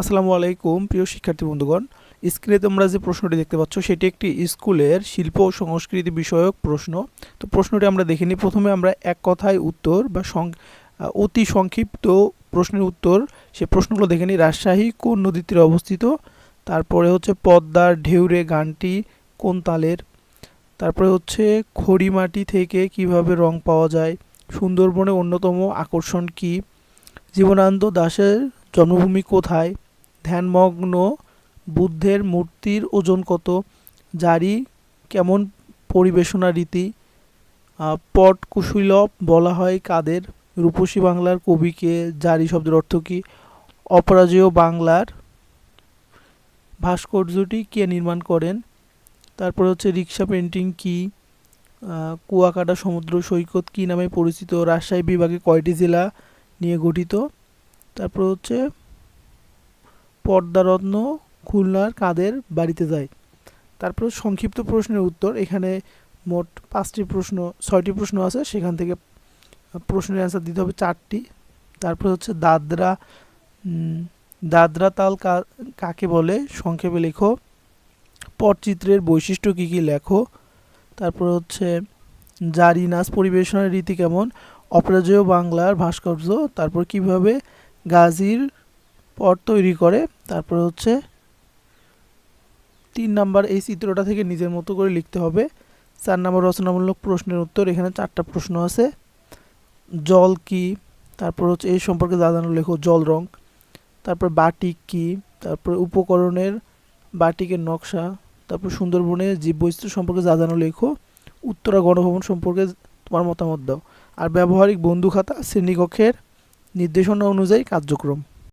আসসালামু আলাইকুম, প্রিয় শিক্ষার্থী বন্ধুগণ। স্ক্রিনে তোমরা যে প্রশ্নটি দেখতে পাচ্ছ, সেটি একটি স্কুলের শিল্প ও সংস্কৃতি বিষয়ক প্রশ্ন। তো প্রশ্নটি আমরা দেখে নিই। প্রথমে আমরা এক কথায় উত্তর বা অতি সংক্ষিপ্ত প্রশ্নের উত্তর। সে প্রশ্নগুলো দেখে নিই। রাজশাহী কোন নদীর তীরে অবস্থিত? তারপরে হচ্ছে পদ্মার ঢেউরে গানটি কোন তালের? তারপরে হচ্ছে খড়িমাটি থেকে কীভাবে রং পাওয়া যায়? সুন্দরবনে অন্যতম আকর্ষণ কি? জীবনানন্দ দাশের জন্মভূমি কোথায়? ধ্যানমগ্ন বুদ্ধের মূর্তির ওজন কত? জারি কেমন পরিবেশনা রীতি? পট কুশীলব বলা হয় কাদের? রূপসী বাংলার কবিকে জারি শব্দের অর্থ কী? অপরাজেয় বাংলার ভাস্কর্যটি কে নির্মাণ করেন? তারপর হচ্ছে রিক্সা পেন্টিং কি? কুয়াকাটা সমুদ্র সৈকত কী নামে পরিচিত? রাজশাহী বিভাগে কয়টি জেলা নিয়ে গঠিত? তারপর হচ্ছে পর্দারত্ন খুলনার কাদের বাড়িতে যায়? তারপর সংক্ষিপ্ত প্রশ্নের উত্তর, এখানে মোট পাঁচটি প্রশ্ন, ছয়টি প্রশ্ন আছে, সেখান থেকে প্রশ্নের অ্যান্সার দিতে হবে চারটি। তারপর হচ্ছে দাদরা দাদরা তাল কাকে বলে? সংক্ষেপে লেখো। পটচিত্রের বৈশিষ্ট্য কী কী? লেখো। তারপর হচ্ছে জারি নাচ পরিবেশনার রীতি কেমন? অপরাজেয় বাংলার ভাস্কর্য। তারপর কীভাবে গাজীর পট তৈরি করে, তারপর হচ্ছে তিন নাম্বার এই চিত্রটা থেকে নিজের মতো করে লিখতে হবে। চার নাম্বার রচনামূলক প্রশ্নের উত্তর, এখানে চারটা প্রশ্ন আছে। জল কি? তারপর হচ্ছে এই সম্পর্কে জানানো লেখো, জল রং। তারপর বাটিক কি? তারপর উপকরণের বাটিকের নকশা। তারপর সুন্দরবনের জীববৈচিত্র্য সম্পর্কে জানানো লেখো, উত্তরা গণভবন সম্পর্কে তোমার মতামত দাও। আর ব্যবহারিক বন্ধু খাতা শ্রেণীকক্ষের নির্দেশনা অনুযায়ী কার্যক্রম।